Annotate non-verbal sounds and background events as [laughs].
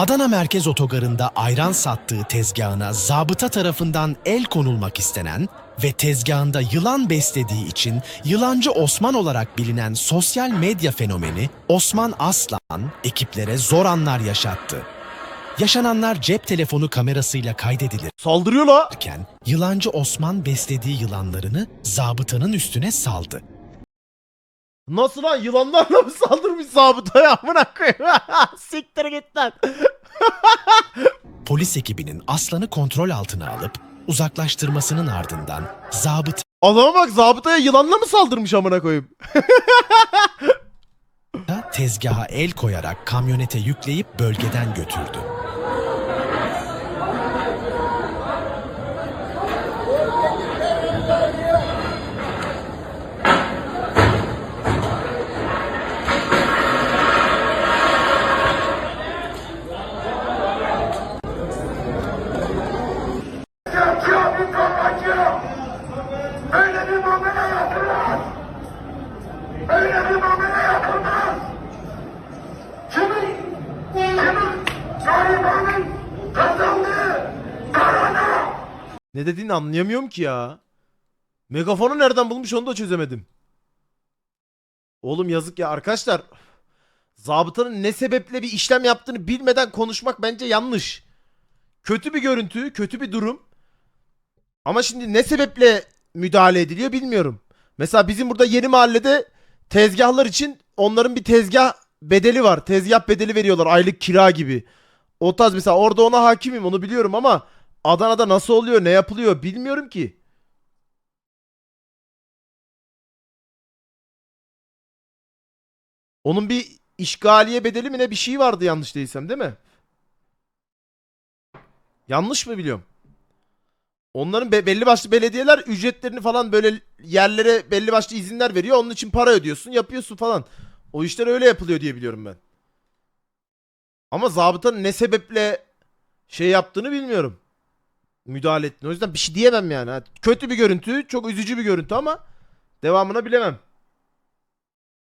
Adana Merkez Otogarı'nda ayran sattığı tezgahına zabıta tarafından el konulmak istenen ve tezgahında yılan beslediği için Yılancı Osman olarak bilinen sosyal medya fenomeni Osman Aslan ekiplere zor anlar yaşattı. Yaşananlar cep telefonu kamerasıyla kaydedilirken Saldırıyor la. Yılancı Osman beslediği yılanlarını zabıtanın üstüne saldı. Nasıl lan yılanlarla mı saldırmış zabıtaya [laughs] amına koyayım. [laughs] Siktir git lan. [laughs] Polis ekibinin aslanı kontrol altına alıp uzaklaştırmasının ardından zabıta Adama bak zabıtaya yılanla mı saldırmış amına koyayım. tezgaha el koyarak kamyonete yükleyip bölgeden götürdü. Kimin garibanın kazandığı parana Ne dediğini anlayamıyorum ki ya. Megafonu nereden bulmuş onu da çözemedim. Oğlum yazık ya arkadaşlar. Zabıtanın ne sebeple bir işlem yaptığını bilmeden konuşmak bence yanlış. Kötü bir görüntü, kötü bir durum. Ama şimdi ne sebeple müdahale ediliyor bilmiyorum. Mesela bizim burada yeni mahallede tezgahlar için onların bir tezgah bedeli var. Tezgah bedeli veriyorlar aylık kira gibi. O tarz mesela orada ona hakimim onu biliyorum ama Adana'da nasıl oluyor ne yapılıyor bilmiyorum ki. Onun bir işgaliye bedeli mi ne bir şey vardı yanlış değilsem değil mi? Yanlış mı biliyorum? Onların be- belli başlı belediyeler ücretlerini falan böyle yerlere belli başlı izinler veriyor. Onun için para ödüyorsun, yapıyorsun falan. O işler öyle yapılıyor diye biliyorum ben. Ama zabıtanın ne sebeple şey yaptığını bilmiyorum. Müdahale ettiğini. O yüzden bir şey diyemem yani. Kötü bir görüntü, çok üzücü bir görüntü ama devamını bilemem.